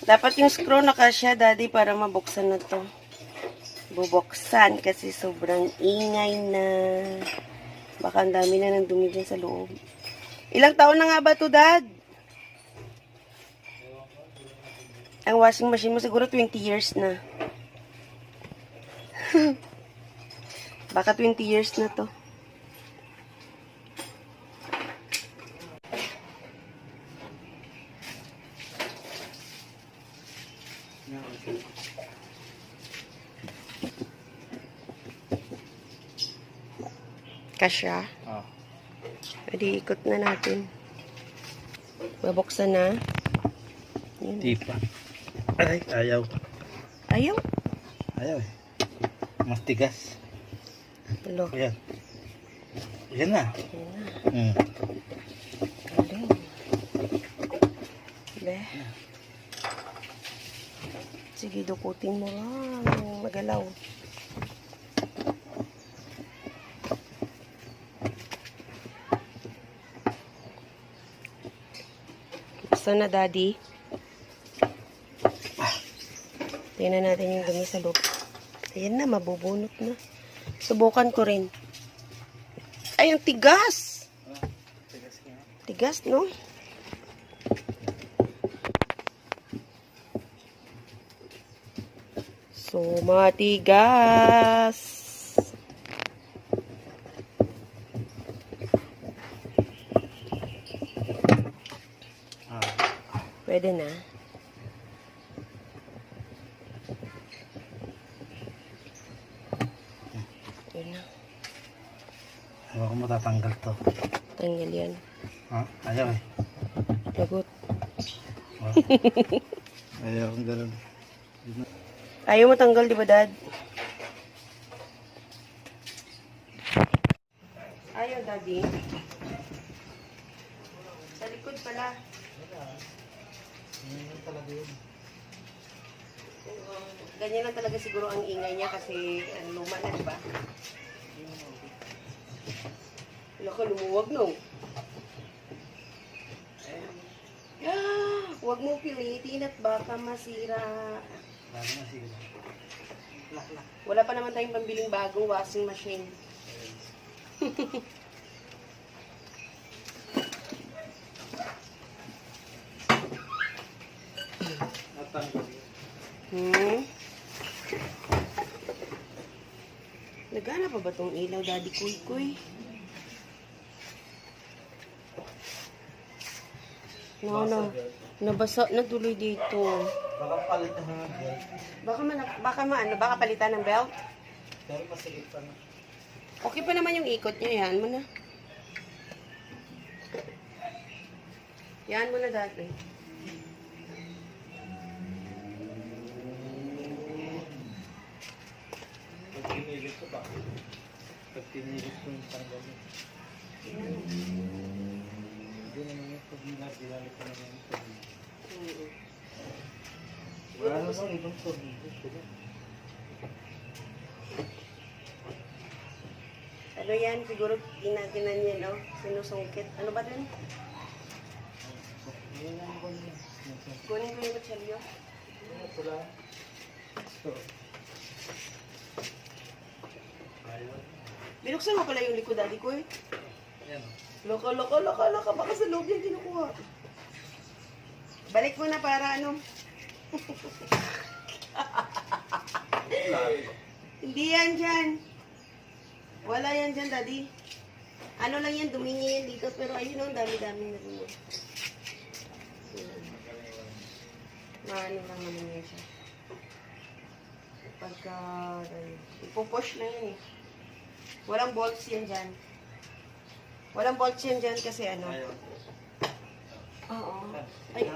Dapat yung screw na kasya, daddy, para mabuksan na to. Bubuksan kasi sobrang ingay na. Baka ang dami na ng dumi dyan sa loob. Ilang taon na nga ba to, dad? Ang washing machine mo siguro 20 years na. Baka 20 years na to. Kasya. Oh. Pwede ikot na natin. Babuksan na. Yun. Di pa. Ay, ayaw. Ayaw. Ayaw eh. Mas tigas. Hello. Ayan. Yan na. Ayan na. Hmm. Galing. Be. Sige, dukutin mo lang. Magalaw. Gusto na, Daddy? Tingnan natin yung dumi sa loob. Ayan na, mabubunot na. Subukan ko rin. Ay, ang tigas! Tigas, no? So, matigas. Ah. Pwede na. Yun na. Ayaw ko matatanggal to. Tanggal yan. Ha? Ayaw eh. Lagot. Oh. Ayaw kong ganun. Ayaw mo tanggal, di ba, Dad? Ayaw, Daddy. Sa likod pala. Ganyan lang talaga siguro ang ingay niya kasi ang luma na, di ba? Wala ka, lumuwag, no? Ah, huwag mo pilitin at baka masira. Lalo na sila. Wala pa naman tayong pambiling bagong washing machine. Natanggal. Hmm? Nagana pa ba tong ilaw, Daddy Kuy Kuy? No, no. Nabasa na tuloy dito. Baka palit na nga. Baka man, baka maano, baka palitan ng belt? Pero masigit pa na. Okay pa naman yung ikot niya, yan mo na. Yan mo na dati. Pinilit ko yung tanggalin. Hindi naman yung pag nilalik ko naman yung tanggalin. Mm. Wala namang ibang. Diba? Ano yan? Siguro ginaganan niya, no? Sinusungkit. Ano ba din? Yan lang ko niya. Kunin ko yung. Ito lang. Ito. Ayaw. Binuksan mo pala yung likod, daddy ko eh. Yan. Loko, loko, loko, loko. Baka sa loob yan kinukuha. Balik mo na para ano. Hindi yan dyan. Wala yan dyan, daddy. Ano lang yan, dumingi yan dito. Pero ayun, ang dami-dami na rin. Maano lang naman yan siya. Pagka, ano, ipupush na yan eh. Walang bolts yan dyan. Walang bolts yan dyan kasi ano. Oo. Ay,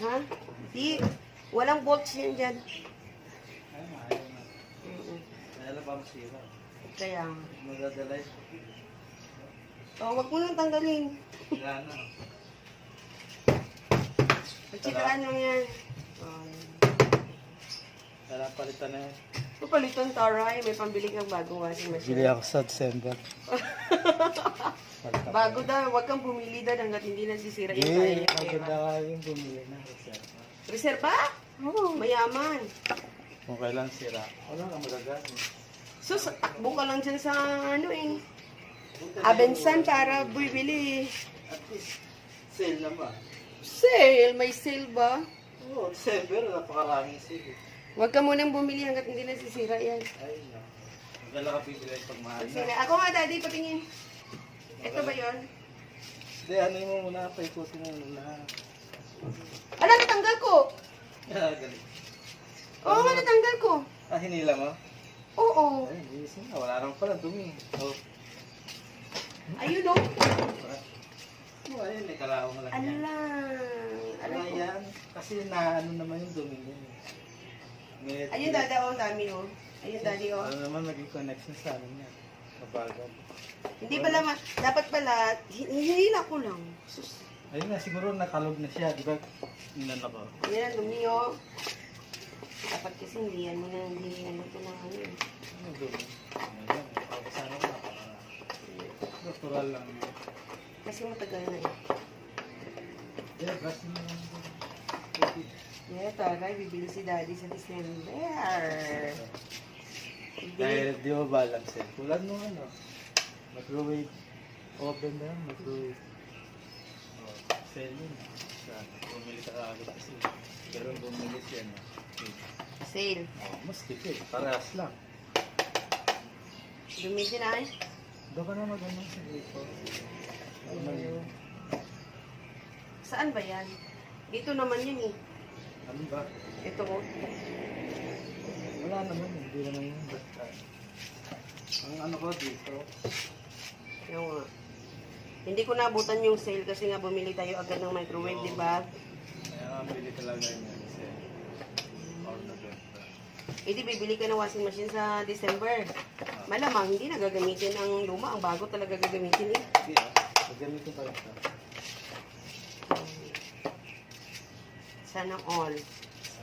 ha? Di. Walang bolts yan dyan. Na. Kaya lang ba masira? Kaya, Madadala yun. oh, wag mo nang tanggalin. Wala na. Pagtsikaan lang yan. Oh, Kaya palitan na yun. Papalitan taray, may pambili kang bagong washing machine. Bili ako sa December. Bago daw, wag kang bumili daw hanggat hindi nasisira yung Hindi, kaya. maganda ka yung bumili na reserva. Reserva? Oo, mayaman. Kung kailan sira, wala kang magagamit. So, sa- takbo ka lang dyan sa ano eh. Abensan para bibili. At least, sale naman. Sale, may sale ba? Oo, December, napakaraming sale. Huwag ka munang bumili hanggat hindi nasisira yan. Ay, no. Maganda ka bibili pag mahal na. Ako nga daddy, patingin. Ito ba yon? Hindi, ano mo muna, paikutin mo muna. Ala, natanggal ko! Ah, galing. Oo nga, natanggal ko. Ah, hinila mo? Oo. Ay, gising na. Wala naman pala dumi. Oh. Ayun o. Oh, ayun, may kalawang lang yan. Ala. Ala Ano yan? Kasi na ano naman yung dumi niya. May- Ayun dada o, dami o. Ayun daddy o. Ano naman naging connection sa amin yan. Mabagal. Hindi pala, ma- dapat pala, hi- hinihila ko lang. Sus. Ayun na, siguro nakalog na siya. Di ba? Inan ako. Yan ang dumi o. Dapat kasi hindi yan mo na hindi ano ng ano eh. Ano dumi? Ano yan? Oh, Sana na. Natural lang. Kasi matagal na eh. Yeah, brush mo lang. Yeah, taray, bibili si daddy sa December. Dahil di ba balance eh. Tulad nung ano, microwave oven na yan, microwave. Oh, sale yun. Sa, bumili ka agad kasi. Pero bumili siya na. Sale. Oh, mas tipid. Parehas lang. Dumi din ay. Doon ka na mag-ano sa dito. Saan ba yan? Dito naman yan eh. Ano ba? Ito oh. Wala naman, hindi naman yun. Basta. Ang ano ko dito, Yung nga. Hindi ko naabutan yung sale kasi nga bumili tayo agad ng microwave, di ba? kaya bili talaga niya kasi. Eh di bibili ka ng washing machine sa December. Malamang hindi na gagamitin ang luma, ang bago talaga gagamitin eh. Hindi ah, magamitin pa Sana all.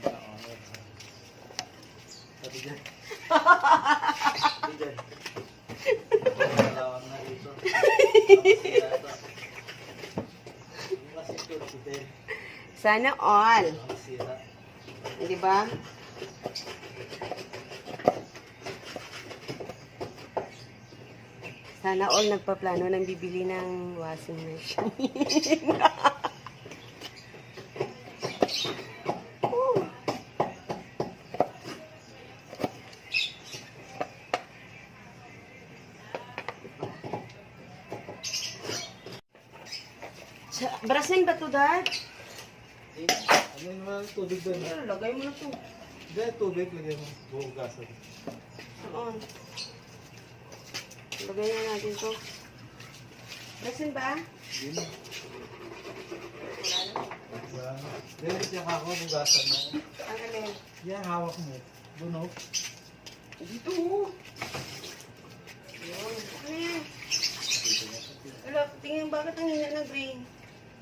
Ano, ano, Sabi dyan. Sana all. Di ba? Sana all nagpaplano ng bibili ng washing machine. Brasin ba to, Dad? Eh, ano yung mga tubig doon? Ano, lagay mo na to. Hindi, tubig. Lagyan mo. Buhugasan. Saan? Lagay na natin to. Brasin ba? Yun. Diba? Dahil siya ako, bugasan mo. Ang alin? Yan, hawak mo. Oh. Dito. Yun. Ano yan? Wala, tingin bakit ang hina ng green?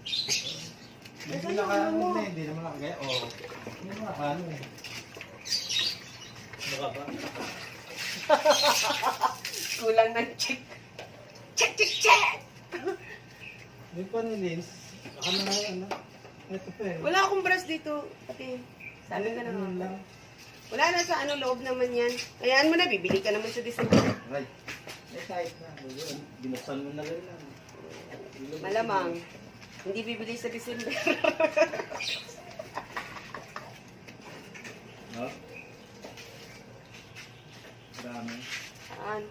Hindi na na, hindi naman nakagaya. Oh. Hindi naman nakano eh. Baka ba? Kulang ng check. Check, check, check! Hindi pa ni Lins. Baka na ano. Ito pa eh. Wala akong brush dito. Pati, sabi ka na nga. lang. Wala na sa ano loob naman yan. Kayaan mo na, bibili ka naman sa December. Right. Eh, kahit na. Binuksan mo na rin lang. Malamang. Hindi bibili sa December. No? Dami. Saan?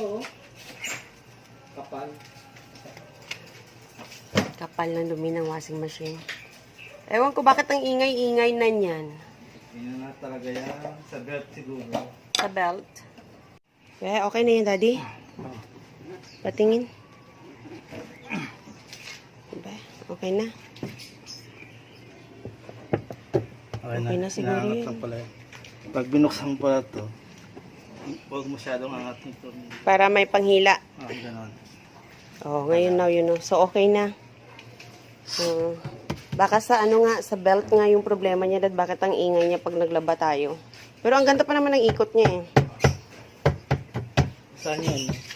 Oo. Kapal. Kapal ng dumi ng washing machine. Ewan ko bakit ang ingay-ingay na niyan. Yun na talaga yan. Sa belt siguro. Sa belt. Eh, okay na yun, Daddy. Patingin. Diba? Okay na. Okay na siguro yun. pala. Pag binuksan mo pala to, huwag masyadong angat nito. Para may panghila. Ah, ganon. Oh, ngayon na yun. oh. So, okay na. So, baka sa ano nga, sa belt nga yung problema niya. Dad, bakit ang ingay niya pag naglaba tayo? Pero ang ganda pa naman ng ikot niya eh. Saan yan?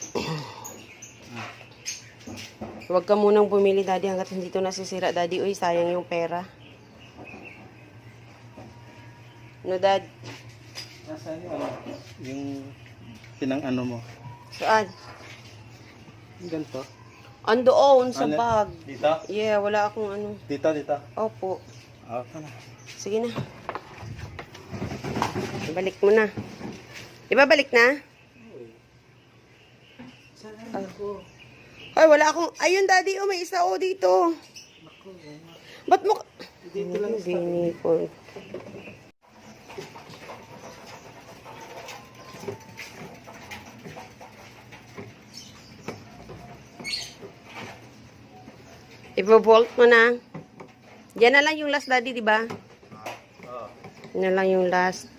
Huwag ka munang bumili, daddy, hanggat hindi to nasisira, daddy. Uy, sayang yung pera. No, dad? Nasaan yung ano? Yung pinang ano mo? Saan? Ganito? Andoon sa Ano? bag. Dito? Yeah, wala akong ano. Dito, dito. Opo. Ah, ito na. Sige na. Balik mo na. Ibabalik na? Saan ako? Ay, wala akong... Ayun, daddy. Oh, may isa oh dito. Ba't mo... Dito lang sa Binipon. Ibo-bolt mo na. Yan na lang yung last, daddy, di ba? Oh. Yan na lang yung last.